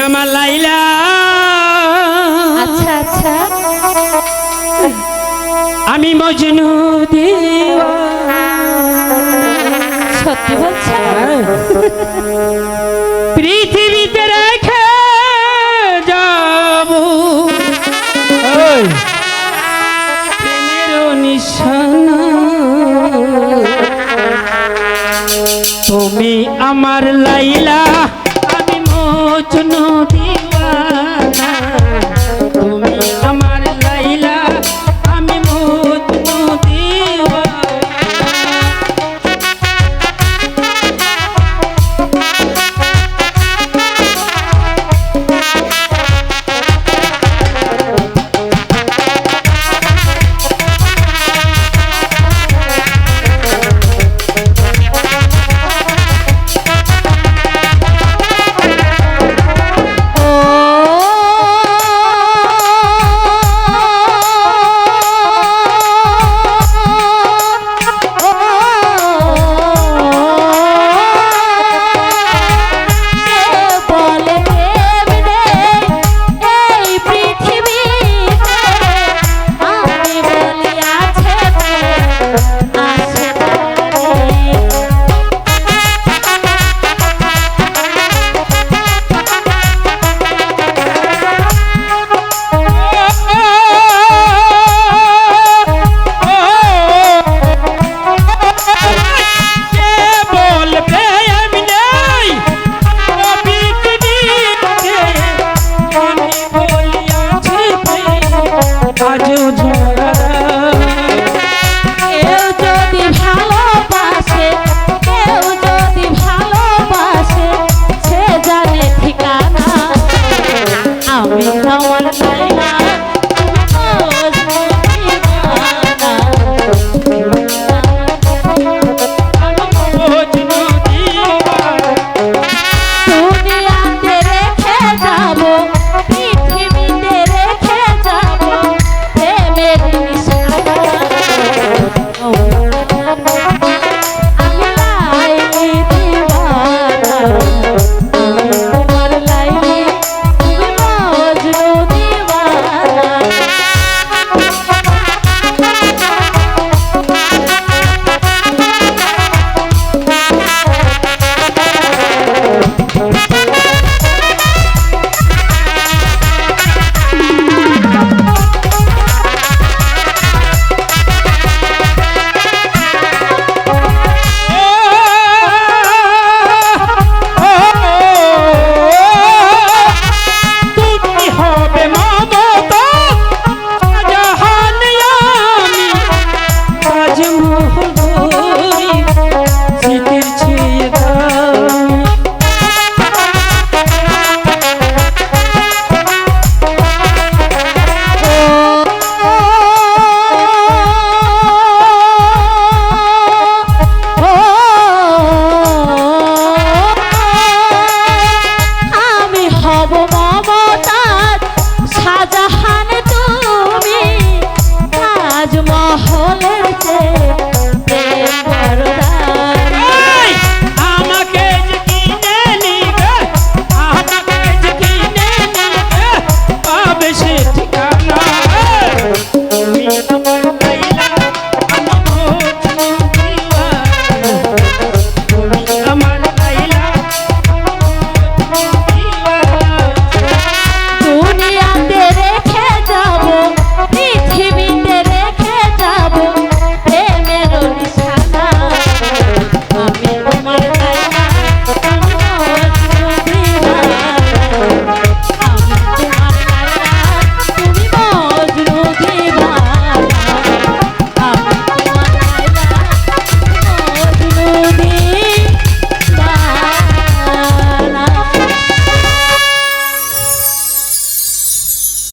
আমার লাইলা। আচ্ছা আচ্ছা। আমি মজনু দিওয়ানা। সত্যি বলছো? পৃথিবীতে রেখে যাব। নিশানা। তুমি আমার লাইলা। মজনু দিওয়ানা